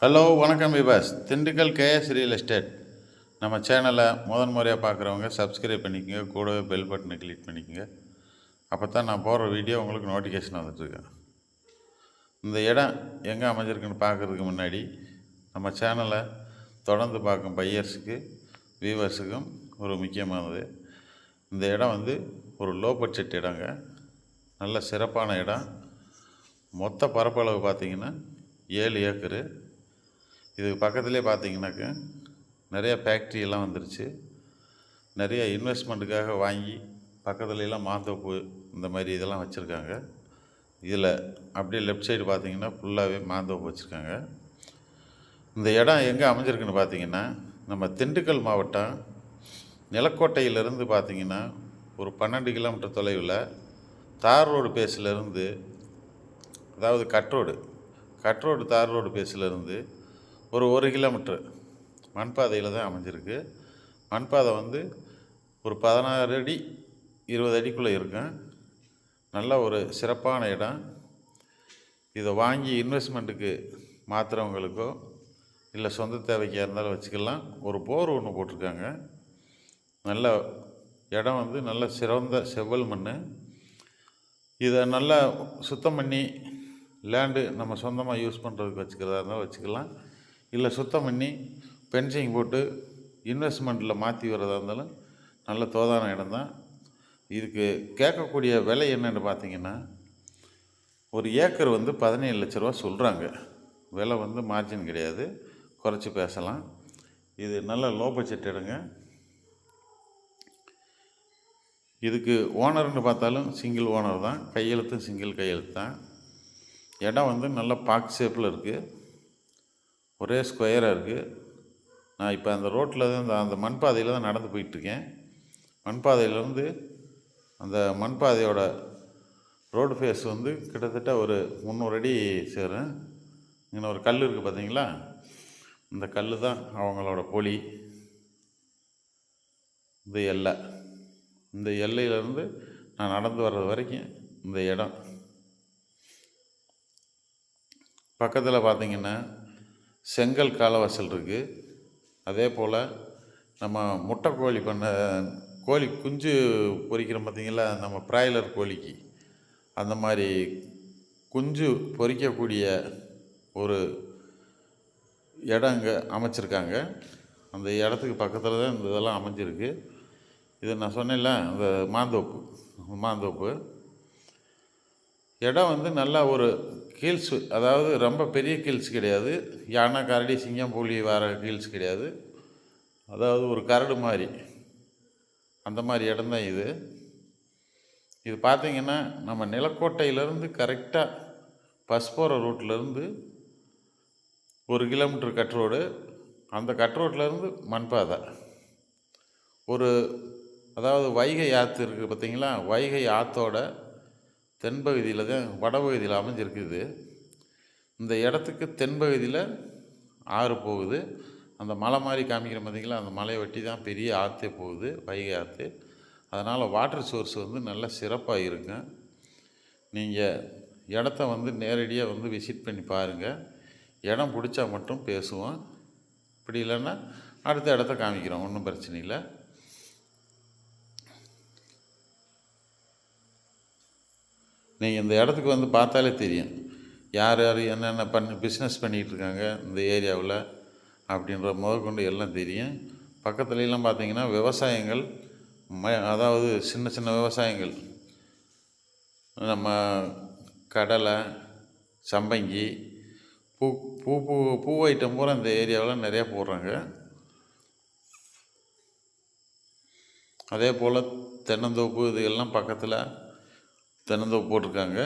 Hello வணக்கம் விபாஸ். Dindigul KS real estate. நம்ம சேனலை முதன் முறையாக பார்க்குறவங்க சப்ஸ்கிரைப் பண்ணிக்கோங்க கூடவே பெல் பட்டனை கிளிக் பண்ணிக்கோங்க. அப்போ தான் நான் போடுற வீடியோ உங்களுக்கு நோட்டிஃபிகேஷன் வந்துட்டுருக்கேன் இந்த இடம் எங்கே அமைஞ்சிருக்குன்னு பார்க்குறதுக்கு முன்னாடி நம்ம சேனலை தொடர்ந்து பார்க்கும் பையர்ஸுக்கு வியூவர்ஸுக்கும் ஒரு முக்கியமானது. இந்த இடம் வந்து ஒரு லோ பட்ஜெட் இடங்க. நல்ல சிறப்பான இடம். மொத்த பரப்பளவு பார்த்தீங்கன்னா ஏழு ஏக்கரு. இதுக்கு பக்கத்துலேயே பார்த்தீங்கன்னாக்க நிறைய ஃபேக்ட்ரி எல்லாம் வந்துருச்சு. நிறைய இன்வெஸ்ட்மெண்ட்டுக்காக வாங்கி பக்கத்துலலாம் மாந்தோப்பு இந்த மாதிரி இதெல்லாம் வச்சுருக்காங்க. இதில் அப்படியே லெஃப்ட் சைடு பார்த்தீங்கன்னா ஃபுல்லாகவே மாந்தோப்பு வச்சுருக்காங்க. இந்த இடம் எங்கே அமைஞ்சிருக்குன்னு பார்த்தீங்கன்னா நம்ம திண்டுக்கல் மாவட்டம் நிலக்கோட்டையிலேருந்து பார்த்திங்கன்னா ஒரு பன்னெண்டு கிலோமீட்டர் தொலைவில் தார் ரோடு பேஸிலேருந்து அதாவது cut road cut road tar road பேஸிலேருந்து ஒரு ஒரு கிலோமீட்ரு. மண்பாதையில் தான் அமைஞ்சிருக்கு. மண்பாதை வந்து ஒரு பதினாறு அடி இருபது அடிக்குள்ளே இருக்கும். நல்ல ஒரு சிறப்பான இடம். இதை வாங்கி இன்வெஸ்ட்மெண்ட்டுக்கு மாற்றுறவங்களுக்கோ இல்லை சொந்த தேவைக்காக இருந்தாலும் வச்சுக்கலாம். ஒரு போர் ஒன்று போட்டிருக்காங்க. நல்ல இடம் வந்து நல்ல சிறந்த செவ்வல் மண் இதை நல்லா சுத்தம் பண்ணி லேண்டு நம்ம சொந்தமாக யூஸ் பண்ணுறதுக்கு வச்சுக்கிறதா இருந்தால் வச்சுக்கலாம். இல்லை சுத்தம் பண்ணி பென்சிங் போட்டு இன்வெஸ்ட்மெண்ட்டில் மாற்றி வர்றதா இருந்தாலும் நல்ல தோதான இடம் தான். இதுக்கு கேட்கக்கூடிய விலை என்னென்னு பார்த்தீங்கன்னா ஒரு ஏக்கர் வந்து பதினேழு லட்ச ரூபா சொல்கிறாங்க விலை வந்து மார்ஜின் கிடையாது. குறைச்சி பேசலாம். இது நல்ல லோ பட்ஜெட் இடங்க. இதுக்கு ஓனர்னு பார்த்தாலும் சிங்கிள் ஓனர் தான். கையெழுத்தும் சிங்கிள் கையெழுத்து தான். இடம் வந்து நல்ல பாக் ஷேப்பில் இருக்குது ஒரே ஸ்கொயராக இருக்குது நான் இப்போ அந்த ரோட்டில் தான் அந்த அந்த மண்பாதையில் தான் நடந்து போயிட்டுருக்கேன். மண்பாதையிலேருந்து அந்த மண்பாதையோட ரோடு ஃபேஸ் வந்து கிட்டத்தட்ட ஒரு முந்நூறு அடி சேரும். இங்கே ஒரு கல் இருக்குது பார்த்தீங்களா இந்த கல் தான் அவங்களோட பொலி. இந்த எல்லை. இந்த எல்லையிலேருந்து நான் நடந்து வர்றது வரைக்கும் இந்த இடம். பக்கத்தில் பார்த்தீங்கன்னா செங்கல் காலவாசல் இருக்குது அதே போல் நம்ம முட்டை கோழி பண்ண கோழி குஞ்சு பொறிக்கிறோம் பார்த்திங்களா நம்ம பிராய்லர் கோழிக்கு. அந்த மாதிரி குஞ்சு பொறிக்கக்கூடிய ஒரு இடம் இங்கே அமைச்சிருக்காங்க. அந்த இடத்துக்கு பக்கத்தில் தான் இந்த இதெல்லாம் அமைஞ்சிருக்கு. இது நான் சொன்னேன்ல அந்த மாந்தோப்பு மாந்தோப்பு. இடம் வந்து நல்லா ஒரு ஹீல்ஸு அதாவது ரொம்ப பெரிய ஹீல்ஸ் கிடையாது. யானை கரடி சிங்கம் புலி வர ஹீல்ஸ் கிடையாது. அதாவது ஒரு கரடு மாதிரி. அந்த மாதிரி இடம்தான் இது. இது பார்த்தீங்கன்னா நம்ம நிலக்கோட்டையிலேருந்து கரெக்டாக பஸ் போகிற ரூட்லேருந்து ஒரு கிலோமீட்டர் கட் ரோடு அந்த கட் ரோட்லேருந்து மண்பாதை. ஒரு அதாவது வைகை ஆற்று இருக்குது பார்த்தீங்களா? வைகை ஆற்றோட தென்பகுதியில் தான் வடபகுதியில் அமைஞ்சிருக்குது. இந்த இடத்துக்கு தென்பகுதியில் ஆறு போகுது. அந்த மலை மாதிரி காமிக்கிற பார்த்திங்களா அந்த மலையை வெட்டி தான் பெரிய ஆற்றே போகுது வைகை ஆற்று அதனால் வாட்டர் சோர்ஸ் வந்து நல்லா சிறப்பாக இருக்கும் நீங்கள் இடத்த வந்து நேரடியாக வந்து விசிட் பண்ணி பாருங்கள் இடம் பிடிச்சா மட்டும் பேசுவோம். இப்படி இல்லைன்னா அடுத்த இடத்த காமிக்கிறோம் ஒன்றும் பிரச்சனை இல்லை. நீங்கள் இந்த இடத்துக்கு வந்து பார்த்தாலே தெரியும். யார் யார் என்னென்ன பண்ணி பிஸ்னஸ் பண்ணிகிட்டு இருக்காங்க இந்த ஏரியாவில் அப்படின்ற முதற்கொண்டு எல்லாம் தெரியும். பக்கத்துலலாம் பார்த்தீங்கன்னா விவசாயங்கள் ம அதாவது சின்ன சின்ன விவசாயங்கள். நம்ம கடலை சம்பங்கி பூ பூ பூ பூ ஐட்டம் பூரா இந்த ஏரியாவில் நிறையா போடுறாங்க. அதே போல் தென்னந்தோப்பு இது எல்லாம் பக்கத்தில் தென்னந்தோப்பு போட்டிருக்காங்க.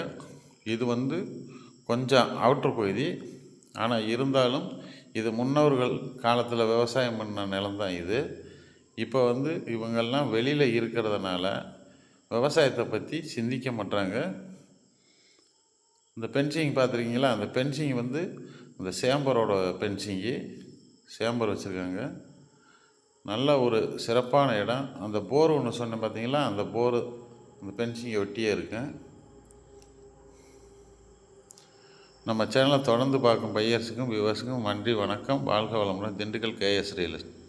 இது வந்து கொஞ்சம் அவுட்ரு பகுதி. ஆனால் இருந்தாலும் இது முன்னோர்கள் காலத்தில் விவசாயம் பண்ண நிலம் தான் இது. இப்போ வந்து இவங்கெல்லாம் வெளியில் இருக்கிறதுனால விவசாயத்தை பற்றி சிந்திக்க மாட்டாங்க. இந்த பென்சிங் பார்த்துருக்கீங்களா? அந்த பென்சிங் வந்து இந்த சேம்பரோட பென்சிங்கு சேம்பர் வச்சுருக்காங்க. நல்ல ஒரு சிறப்பான இடம். அந்த போர் ஒன்று சொன்னேன் பார்த்தீங்களா அந்த போர் அந்த பென்சிங்கை ஒட்டியே இருக்கேன். நம்ம சேனலை தொடர்ந்து பார்க்கும் பையர்ஸுக்கும் வியூவர்ஸுக்கும் நன்றி வணக்கம். வாழ்க வளமுடன். Dindigul KS real estate.